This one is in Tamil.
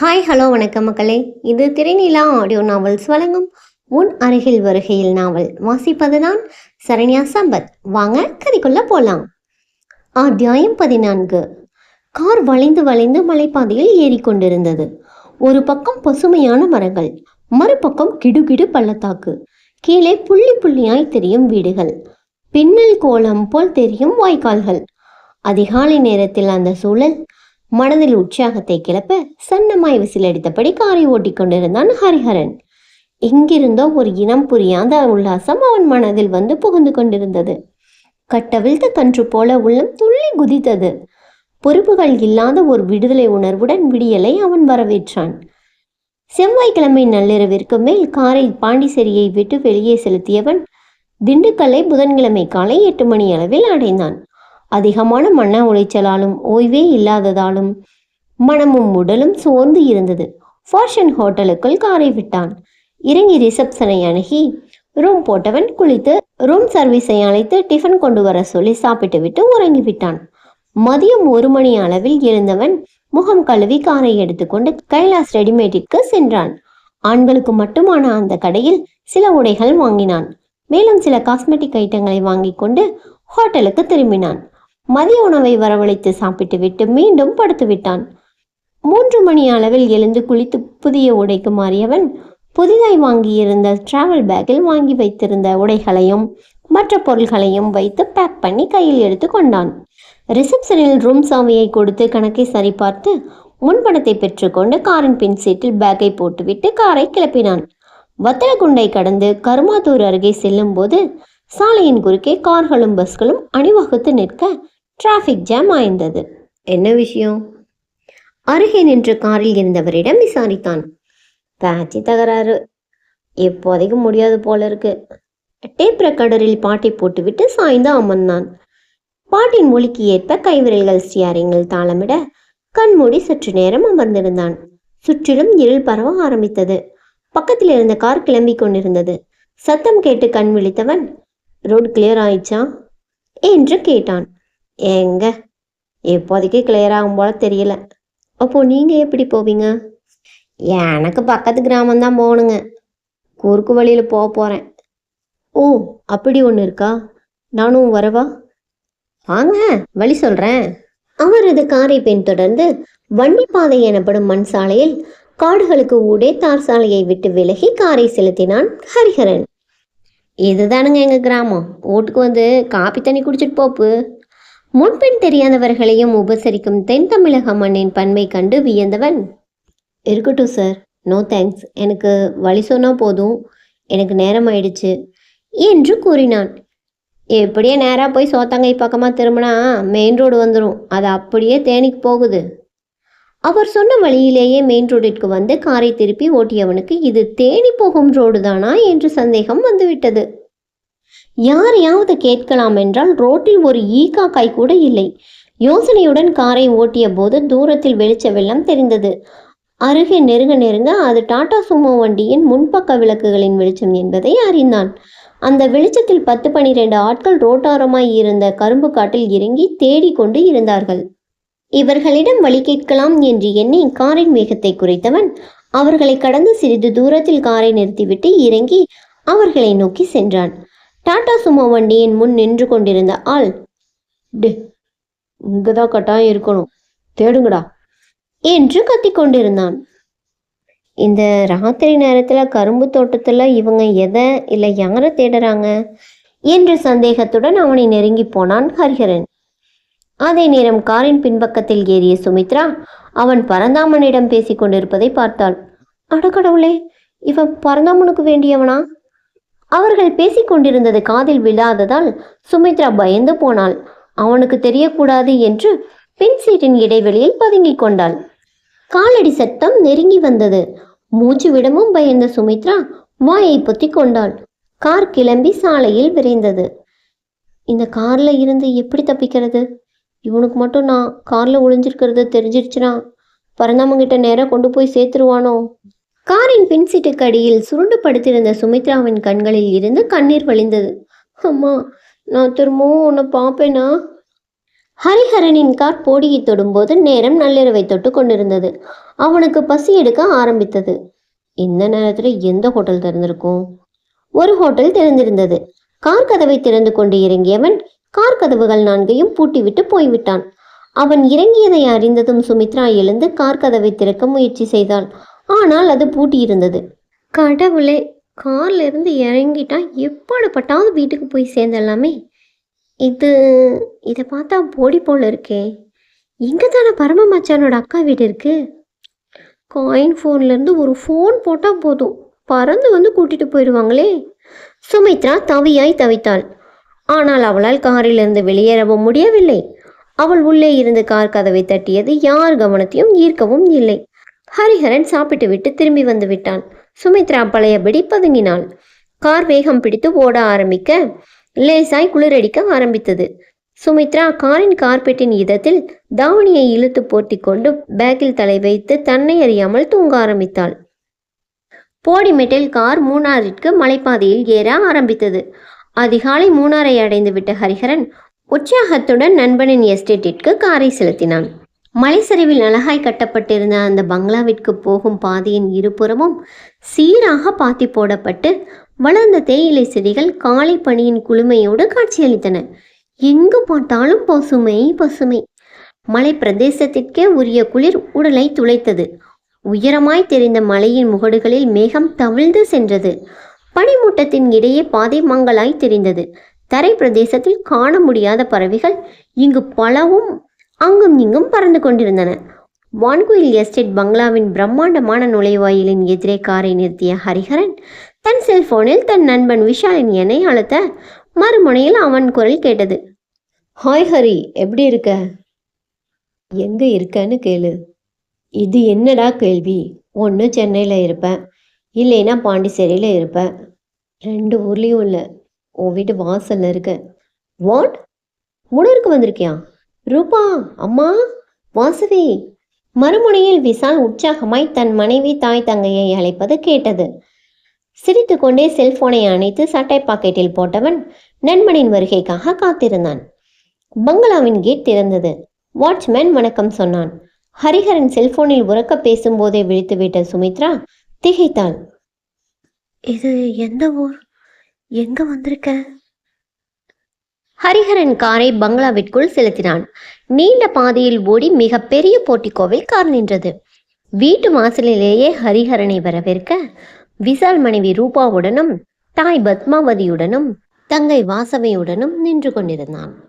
ஹாய் ஹலோ வணக்கம் மக்களே. இது திரைநிலா ஆடியோ நாவல்ஸ் வழங்கும் உன் அருகில் வருகையில் நாவல். வாசிப்பதுதான் சரண்யா சம்பத். வாங்க கதைக்குள்ள போலாம். அத்தியாயம் பதினான்கு. கார் வளைந்து வளைந்து மலைப்பாதையில் ஏறிக்கொண்டிருந்தது. ஒரு பக்கம் பசுமையான மரங்கள் மறுபக்கம் கிடுகிடு பள்ளத்தாக்கு. கீழே புள்ளி புள்ளியாய் தெரியும் வீடுகள். பின்னல் கோலம் போல் தெரியும் வாய்க்கால்கள். அதிகாலை நேரத்தில் அந்த சூழல் மனதில் உற்சாகத்தை கிளப்ப சன்னமாய் விசிலடித்தபடி காரை ஓட்டிக் கொண்டிருந்தான் ஹரிஹரன். எங்கிருந்தோ ஒரு இனம் புரியாத உல்லாசம் அவன் மனதில் வந்து புகுந்து கொண்டிருந்தது. கட்டவிழ்த்த கன்று போல உள்ளம் துள்ளி குதித்தது. பொறுப்புகள் இல்லாத ஒரு விடுதலை உணர்வுடன் விடியலை அவன் வரவேற்றான். செவ்வாய்க்கிழமை நள்ளிரவிற்கு மேல் காரை பாண்டிச்சேரியை விட்டு வெளியே செலுத்தியவன் திண்டுக்கல்லை புதன்கிழமை காலை எட்டு மணி அளவில் அடைந்தான். அதிகமான மன உளைச்சலாலும் ஓய்வே இல்லாததாலும் மனமும் உடலும் சோர்ந்து இருந்தது. ஃபேஷன் ஹோட்டலுக்குள் காரை விட்டான். இறங்கி ரிசப்ஷனை அணுகி ரூம் போட்டவன் குளித்து ரூம் சர்வீஸை அழைத்து டிஃபன் கொண்டு வர சொல்லி சாப்பிட்டு விட்டு உறங்கிவிட்டான் மதியம் ஒரு மணி அளவில் எழுந்தவன் முகம் கழுவி காரை எடுத்துக்கொண்டு கைலாஸ் ரெடிமேடிற்கு சென்றான். ஆண்களுக்கு மட்டுமான அந்த கடையில் சில உடைகள் வாங்கினான். மேலும் சில காஸ்மெட்டிக் ஐட்டங்களை வாங்கிக் கொண்டு ஹோட்டலுக்கு திரும்பினான். மதிய உணவை வரவழைத்து சாப்பிட்டுவிட்டு மீண்டும் படுத்துவிட்டான் மூன்று மணி அளவில் எழுந்து குளித்து புதிய உடைக்கு மாறியவன் புதிதாய் வாங்கியிருந்த டிராவல் பேக்கில் வாங்கி வைத்திருந்த உடைகளையும் மற்ற பொருள்களையும் வைத்து பேக் பண்ணி கையில் எடுத்து கொண்டான். ரிசப்ஷனில் ரூம் சாவியை கொடுத்து கணக்கை சரிபார்த்து முன்பணத்தை பெற்றுக்கொண்டு காரின் பின் சீட்டில் பேக்கை போட்டுவிட்டு காரை கிளப்பினான். வத்தலகுண்டை கடந்து கருமாத்தூர் அருகே செல்லும்போது சாலையின் குறுக்கே கார்களும் பஸ்களும் அணிவகுத்து நிற்க டிராஃபிக் ஜாம் ஆய்ந்தது. என்ன விஷயம்? அருகே நின்று காரில் இருந்தவரிடம் விசாரித்தான். பேச்சு தகராறு. இப்போதைக்கு முடியாது போல இருக்கு. டேப் ரெக்கார்டரில் பாட்டை போட்டுவிட்டு சாய்ந்து அமர்ந்தான். பாட்டின் மொழிக்கு ஏற்ப கைவிரல்கள் ஸ்டியாரிங்கில் தாளமிட கண்மூடி சற்று நேரம் அமர்ந்திருந்தான். சுற்றிலும் இருள் பரவ ஆரம்பித்தது. பக்கத்தில் இருந்த கார் கிளம்பி கொண்டிருந்தது. சத்தம் கேட்டு கண் விழித்தவன் ரோடு கிளியர் ஆயிடுச்சா? என்று கேட்டான். எங்க இப்போதைக்கு கிளியர் ஆகும் போல தெரியல. அப்போ நீங்கள் எப்படி போவீங்க? எனக்கு பக்கத்து கிராமந்தான் போகணுங்க. குறுக்கு வழியில் போக போகிறேன் ஓ அப்படி ஒன்று இருக்கா? நானும் வரவா? வாங்க வழி சொல்கிறேன் அவரது காரை பின்தொடர்ந்து வண்டிப்பாதை எனப்படும் மண் சாலையில் காடுகளுக்கு ஊடே தார் சாலையை விட்டு விலகி காரை செலுத்தினான் ஹரிஹரன். இதுதானுங்க எங்கள் கிராமம். ஓட்டுக்கு வந்து காப்பி தண்ணி குடிச்சிட்டு போப்பு. முன்பின் தெரியாதவர்களையும் உபசரிக்கும் தென் தமிழக மண்ணின் பன்மை கண்டு வியந்தவன். இருக்கட்டும் சார் நோ தேங்க்ஸ் எனக்கு வழி சொன்னா போதும். எனக்கு நேரம் ஆயிடுச்சு. என்று கூறினான். எப்படியே நேராக போய் சோத்தங்கை பக்கமாக திரும்பினா மெயின் ரோடு வந்துடும் அது அப்படியே தேனிக்கு போகுது. அவர் சொன்ன வழியிலேயே மெயின் ரோடிற்கு வந்து காரை திருப்பி ஓட்டியவனுக்கு இது தேனி போகும் ரோடு தானா என்று சந்தேகம் வந்துவிட்டது. யாரையாவது கேட்கலாம் என்றால் ரோட்டில் ஒரு ஈ காக்காய் கூட இல்லை. யோசனையுடன் காரை ஓட்டிய போது தூரத்தில் வெளிச்ச வெள்ளம் தெரிந்தது. அருகே நெருங்க நெருங்க அது டாடா சுமோ வண்டியின் முன்பக்க விளக்குகளின் வெளிச்சம் என்பதை அறிந்தான். அந்த வெளிச்சத்தில் பத்து பனிரெண்டு ஆட்கள் ரோட்டாரமாய் இருந்த கரும்பு காட்டில் இறங்கி தேடிக்கொண்டு இருந்தார்கள். இவர்களிடம் வழி கேட்கலாம் என்று எண்ணி காரின் வேகத்தை குறைத்தவன் அவர்களை கடந்து சிறிது தூரத்தில் காரை நிறுத்திவிட்டு இறங்கி அவர்களை நோக்கி சென்றான். டாடா சுமோ வண்டியின் முன் நின்று கொண்டிருந்த ஆள் "டே, இங்கதான் கட்டாயம் இருக்கணும். தேடுங்கடா என்று கத்திக்கொண்டிருந்தான் இந்த ராத்திரி நேரத்துல கரும்பு தோட்டத்துல இவங்க எதை இல்லை யாரை தேடுறாங்க? என்ற சந்தேகத்துடன் அவனை நெருங்கி போனான் ஹரிஹரன். அதே நேரம் காரின் பின்பக்கத்தில் ஏறிய சுமித்ரா அவன் பரந்தாமனிடம் பேசிக் கொண்டிருப்பதை பார்த்தாள். அடக்கடவுளே இவன் பரந்தாமனுக்கு வேண்டியவனா? அவர்கள் பேசிக் கொண்டிருந்தது காதில் விழாததால் சுமித்ரா பயந்து போனாள். அவனுக்கு தெரியக்கூடாது என்று பின் சீட்டின் இடைவெளியில் பதுங்கிக் கொண்டாள். காலடி சத்தம் நெருங்கி வந்தது. மூச்சு விடமும் பயந்த சுமித்ரா வாயை பொத்தி கொண்டாள். கார் கிளம்பி சாலையில் விரைந்தது. இந்த கார்ல இருந்து எப்படி தப்பிக்கிறது? இவனுக்கு மட்டும் நான் கார்ல ஒளிஞ்சிருக்கிறது தெரிஞ்சிருச்சுனா பரந்தாமங்கிட்ட நேரம் கொண்டு போய் சேர்த்துருவானோ? காரின் பின் சீட்டுக்கு அடியில் சுருண்டு படுத்திருந்த சுமித்ராவின் கண்களில் இருந்து கண்ணீர் வழிந்தது. அம்மா நான் திரும்பவும் உன்னை பார்ப்பேனா? ஹரிஹரனின் கார் போடியை தொடும்போது நேரம் நள்ளிரவை தொட்டு கொண்டிருந்தது. அவனுக்கு பசி எடுக்க ஆரம்பித்தது. இந்த நேரத்தில் எந்த ஹோட்டல் திறந்திருக்கும்? ஒரு ஹோட்டல் திறந்திருந்தது. கார் கதவை திறந்து கொண்டு இறங்கியவன் கார் கதவுகள் நான்கையும் பூட்டிவிட்டு போய்விட்டான். அவன் இறங்கியதை அறிந்ததும் சுமித்ரா எழுந்து கார் கதவை திறக்க முயற்சி செய்தாள் ஆனால் அது பூட்டியிருந்தது கடவுளே கார்ல இருந்து இறங்கிட்டா பட்டாவது வீட்டுக்கு போய் சேர்ந்துடலாமே. இது இதை பார்த்தா போடி போல இருக்கே. இங்கே தானே பரம மச்சானோட அக்கா வீடு இருக்கு. காயின் ஃபோன்லேருந்து ஒரு ஃபோன் போட்டால் போதும். பறந்து வந்து கூட்டிட்டு போயிடுவாங்களே. சுமித்ரா தவியாய் தவித்தாள். ஆனால் அவளால் காரிலிருந்து வெளியேறவும் முடியவில்லை. அவள் உள்ளே இருந்து கார் கதவை தட்டியது யார் கவனத்தையும் ஈர்க்கவும் இல்லை. ஹரிஹரன் சாப்பிட்டுவிட்டு திரும்பி வந்து விட்டான் சுமித்ரா பழையபடி பதுங்கினாள். கார் வேகம் பிடித்து ஓட ஆரம்பிக்க லேசாய் குளிரடிக்க ஆரம்பித்தது. சுமித்ரா காரின் கார்பெட்டின் இதத்தில் தாவணியை இழுத்து போட்டிக் கொண்டு பேக்கில் தலை வைத்து தன்னை அறியாமல் தூங்க ஆரம்பித்தாள். போடிமெட்டில் கார் மூணாறிற்கு மலைப்பாதையில் ஏற ஆரம்பித்தது. அதிகாலை மூணாரை அடைந்துவிட்ட ஹரிஹரன் உற்சாகத்துடன் நண்பனின் எஸ்டேட்டிற்கு காரை செலுத்தினான். மலைச்சரிவில் அழகாய் கட்டப்பட்டிருந்த அந்த பங்களாவிற்கு போகும் பாதையின் இருபுறமும் சீராக பாத்தி போடப்பட்டு வளர்ந்த தேயிலை செடிகள் காலை பனியின் குளுமையோடு காட்சியளித்தன. எங்கு பார்த்தாலும் பசுமை பசுமை. மலை பிரதேசத்திற்கே உரிய குளிர் உடலை துளைத்தது. உயரமாய் தெரிந்த மலையின் முகடுகளில் மேகம் தவிழ்ந்து சென்றது. பனிமூட்டத்தின் இடையே பாதை மங்களாய் தெரிந்தது. தரை பிரதேசத்தில் காண முடியாத பறவைகள் இங்கு பலவும் அங்கும் இங்கும் பறந்து கொண்டிருந்தன. வான்குயில் எஸ்டேட் பங்களாவின் பிரம்மாண்டமான நுழைவாயிலின் எதிரே காரை நிறுத்திய ஹரிஹரன் தன் செல்போனில் தன் நண்பன் விஷாலின் எண்ணை அழுத்த மறுமுனையில் அவன் குரல் கேட்டது. ஹாய் ஹரி எப்படி இருக்க? எங்க இருக்கன்னு கேளு. இது என்னடா கேள்வி? ஒன்று சென்னையில் இருப்பேன் இல்லைன்னா பாண்டிச்சேரியில் இருப்பேன் ரெண்டு ஊர்லேயும் இல்லை. உன் வீட்டு வாசலில் இருக்கேன் வாட்? உணருக்கு வந்திருக்கியா? ரூபா அம்மா வாசவி மறுமுனையில் விசால் உற்சாகமாய் தன் மனைவி தாய் தங்கையை அழைப்பது கேட்டது. சிரித்துக்கொண்டே செல்போனை அணைத்து சட்டை பாக்கெட்டில் போட்டவன் நண்பனின் வருகைக்காக காத்திருந்தான். பங்களாவின் கேட் திறந்தது. வாட்ச்மேன் வணக்கம் சொன்னான். ஹரிஹரன் செல்போனில் உறக்க பேசும்போதே விழித்துவிட்ட சுமித்ரா திகைத்தாள். இது எந்த ஊர்? எங்க வந்திருக்க? ஹரிஹரன் காரை பங்களாவிற்குள் செலுத்தினான். நீண்ட பாதையில் ஓடி மிக பெரிய போட்டிக்கோவில் கார் நின்றது. வீட்டு வாசலிலேயே ஹரிஹரனை வரவேற்க விசால் மனைவி ரூபாவுடனும் தாய் பத்மாவதியுடனும் தங்கை வாசவையுடனும் நின்று கொண்டிருந்தான்.